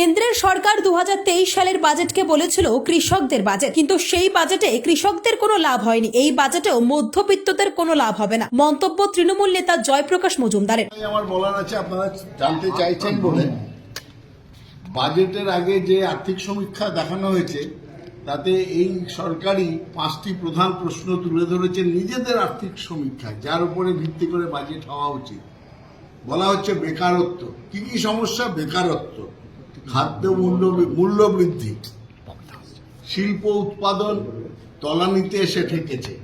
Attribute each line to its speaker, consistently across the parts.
Speaker 1: কেন্দ্রের সরকার দু হাজার তেইশ সালের বাজেটকে বলেছিল কৃষকদের বাজেট। কিন্তু সেই বাজেটে কৃষকদের কোনো লাভ হয়নি। এই বাজেটেও মধ্যবিত্তদের কোনো লাভ হবে না। মন্তব্য তৃণমূল নেতা জয়প্রকাশ মজুমদারের।
Speaker 2: আমার বলার আছে, আপনারা জানতে চাইছেন বলে। বাজেটের আগে যে আর্থিক সমীক্ষা দেখানো হয়েছে, তাতে এই সরকারি পাঁচটি প্রধান প্রশ্ন তুলে ধরেছে নিজেদের আর্থিক সমীক্ষা যার উপরে ভিত্তি করে বাজেট হওয়া উচিত। বলা হচ্ছে বেকারত্ব। কি কি সমস্যা? বেকারত্ব। খাদ্য মূল্য মূল্য বৃদ্ধি শিল্প উৎপাদন তলানিতে এসে ঠেকেছে।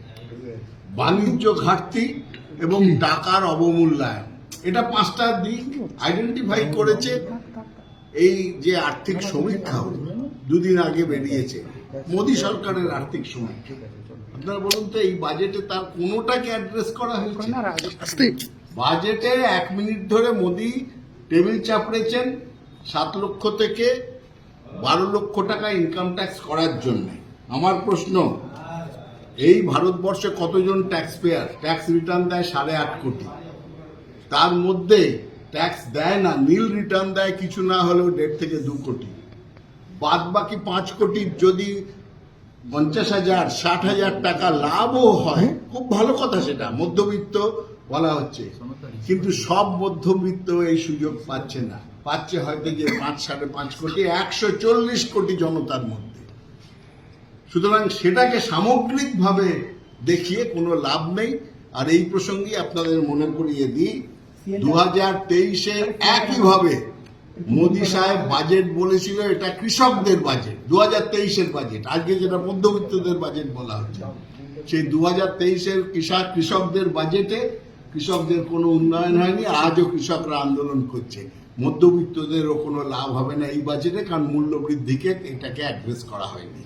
Speaker 2: বাণিজ্য ঘাটতি এবং টাকার অবমূল্যায়ন। এটা পাঁচটা দিক আইডেন্টিফাই করেছে। এই যে আর্থিক সমীক্ষা দুদিন আগে বেরিয়েছে। মোদী সরকারের আর্থিক সমীক্ষা। আপনারা বলুন তো এই বাজেটে তার কোনোটাকে অ্যাড্রেস করা হয়েছে? বাজেটে এক মিনিট ধরে মোদী টেবিল চাপড়েছেন। সাত লক্ষ থেকে বারো লক্ষ টাকা ইনকাম ট্যাক্স করার জন্য। আমার প্রশ্ন এই ভারতবর্ষে কতজন ট্যাক্স পেয়ার ট্যাক্স রিটার্ন দেয় সাড়ে আট কোটি। তার মধ্যে ট্যাক্স দেয় না নীল রিটার্ন দেয় কিছু না হলেও দেড় থেকে দু কোটি। বাদ বাকি পাঁচ কোটির যদি পঞ্চাশ হাজার ষাট হাজার টাকা লাভও হয় খুব ভালো কথা সেটা মধ্যবিত্ত বলা হচ্ছে। কিন্তু সব মধ্যবিত্ত এই সুযোগ পাচ্ছে না। পাচ্ছে হয়তো যে পাঁচ সাড়ে পাঁচ কোটি একশো চল্লিশ কোটি জনতার মধ্যে। সুতরাং সেটাকে সামগ্রিকভাবে দেখিয়ে কোনো লাভ নেই। আর এই প্রসঙ্গে আপনাদের মনে করিয়ে দিই দু হাজার তেইশে একইভাবে মোদী সাহেব বাজেট বলেছিল এটা কৃষকদের বাজেট দু হাজার তেইশের বাজেট। আজকে যেটা মধ্যবিত্তদের বাজেট বলা হচ্ছে সেই দু হাজার তেইশের কৃষক কৃষকদের বাজেটে কৃষকদের কোনো উন্নয়ন হয়নি, আজও কৃষকরা আন্দোলন করছে। মধ্যবিত্তদেরও কোনো লাভ হবে না এই বাজেটে, কারণ মূল্য বৃদ্ধিকে এটাকে অ্যাড্রেস করা হয়নি।